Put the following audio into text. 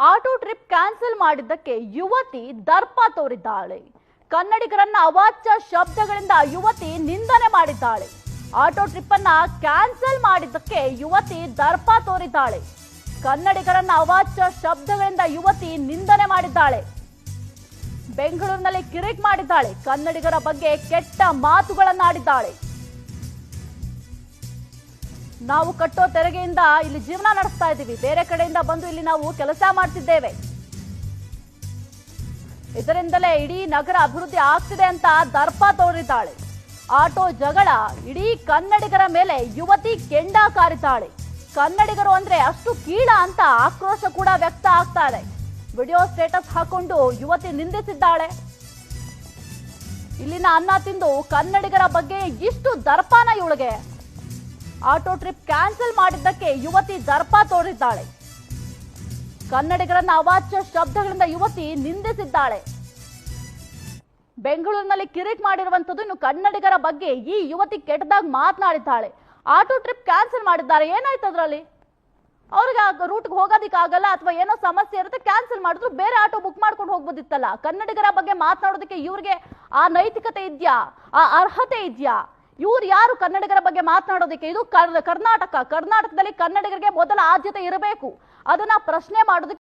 Auto trip cancel ಮಾಡಿದ್ದಕ್ಕೆ ಯುವತಿ ದರ್ಪ ತೋರಿದ್ದಾಳೆ. ಕನ್ನಡಿಗರನ್ನ ಅವಾಚ್ಯ ಶಬ್ದಗಳಿಂದ ಯುವತಿ ನಿಂದನೆ ಮಾಡಿದ್ದಾಳೆ. ಆಟೋ ಟ್ರಿಪ್ ಅನ್ನ ಕ್ಯಾನ್ಸಲ್ ಮಾಡಿದ್ದಕ್ಕೆ ಯುವತಿ ದರ್ಪ ತೋರಿದ್ದಾಳೆ. ಕನ್ನಡಿಗರನ್ನ ಅವಾಚ್ಯ ಶಬ್ದಗಳಿಂದ ಯುವತಿ ನಿಂದನೆ ಮಾಡಿದ್ದಾಳೆ. ಬೆಂಗಳೂರಿನಲ್ಲಿ ಕಿರಿಕ್ ಮಾಡಿದ್ದಾಳೆ. ಕನ್ನಡಿಗರ ಬಗ್ಗೆ ಕೆಟ್ಟ ಮಾತುಗಳನ್ನಾಡಿದ್ದಾಳೆ. ನಾವು ಕಟ್ಟೋ ತೆರಿಗೆಯಿಂದ ಇಲ್ಲಿ ಜೀವನ ನಡೆಸ್ತಾ ಇದ್ದೀವಿ. ಬೇರೆ ಕಡೆಯಿಂದ ಬಂದು ಇಲ್ಲಿ ನಾವು ಕೆಲಸ ಮಾಡ್ತಿದ್ದೇವೆ. ಇದರಿಂದಲೇ ಇಡೀ ನಗರ ಅಭಿವೃದ್ಧಿ ಆಗ್ತಿದೆ ಅಂತ ದರ್ಪ ತೋರಿದ್ದಾಳೆ. ಆಟೋ ಜಗಳ, ಇಡೀ ಕನ್ನಡಿಗರ ಮೇಲೆ ಯುವತಿ ಕೆಂಡ ಕಾರಿದ್ದಾಳೆ. ಕನ್ನಡಿಗರು ಅಂದ್ರೆ ಅಷ್ಟು ಕೀಳ ಅಂತ ಆಕ್ರೋಶ ಕೂಡ ವ್ಯಕ್ತ ಆಗ್ತಾ ವಿಡಿಯೋ ಸ್ಟೇಟಸ್ ಹಾಕೊಂಡು ಯುವತಿ ನಿಂದಿಸಿದ್ದಾಳೆ. ಇಲ್ಲಿನ ಅನ್ನ ತಿಂದು ಕನ್ನಡಿಗರ ಬಗ್ಗೆ ಇಷ್ಟು ದರ್ಪನ ಇವಳಿಗೆ. ಆಟೋ ಟ್ರಿಪ್ ಕ್ಯಾನ್ಸಲ್ ಮಾಡಿದ್ದಕ್ಕೆ ಯುವತಿ ದರ್ಪ ತೋರಿದ್ದಾಳೆ. ಕನ್ನಡಿಗರನ್ನ ಅವಾಚ್ಯ ಶಬ್ದಗಳಿಂದ ಯುವತಿ ನಿಂದಿಸಿದ್ದಾಳೆ. ಬೆಂಗಳೂರಿನಲ್ಲಿ ಕಿರಿಕ್ ಮಾಡಿರುವಂತದ್ದು ಇನ್ನು ಕನ್ನಡಿಗರ ಬಗ್ಗೆ ಈ ಯುವತಿ ಕೆಟ್ಟದಾಗಿ ಮಾತನಾಡಿದ್ದಾಳೆ. ಆಟೋ ಟ್ರಿಪ್ ಕ್ಯಾನ್ಸಲ್ ಮಾಡಿದ್ದಾರೆ. ಏನಾಯ್ತು ಅದರಲ್ಲಿ? ಅವ್ರಿಗೆ ರೂಟ್ಗೆ ಹೋಗೋದಕ್ಕಾಗಲ್ಲ ಅಥವಾ ಏನೋ ಸಮಸ್ಯೆ ಇರುತ್ತೆ, ಕ್ಯಾನ್ಸಲ್ ಮಾಡಿದ್ರು ಬೇರೆ ಆಟೋ ಬುಕ್ ಮಾಡ್ಕೊಂಡು ಹೋಗ್ಬೋದಿತ್ತಲ್ಲ. ಕನ್ನಡಿಗರ ಬಗ್ಗೆ ಮಾತನಾಡೋದಕ್ಕೆ ಇವ್ರಿಗೆ ಆ ನೈತಿಕತೆ ಇದೆಯಾ? ಆ ಅರ್ಹತೆ ಇದೆಯಾ? ಇವ್ರು ಯಾರು ಕನ್ನಡಿಗರ ಬಗ್ಗೆ ಮಾತನಾಡೋದಕ್ಕೆ? ಇದು ಕರ್- ಕರ್ನಾಟಕ. ಕರ್ನಾಟಕದಲ್ಲಿ ಕನ್ನಡಿಗರಿಗೆ ಮೊದಲ ಆದ್ಯತೆ ಇರಬೇಕು. ಅದನ್ನ ಪ್ರಶ್ನೆ ಮಾಡೋದಕ್ಕೆ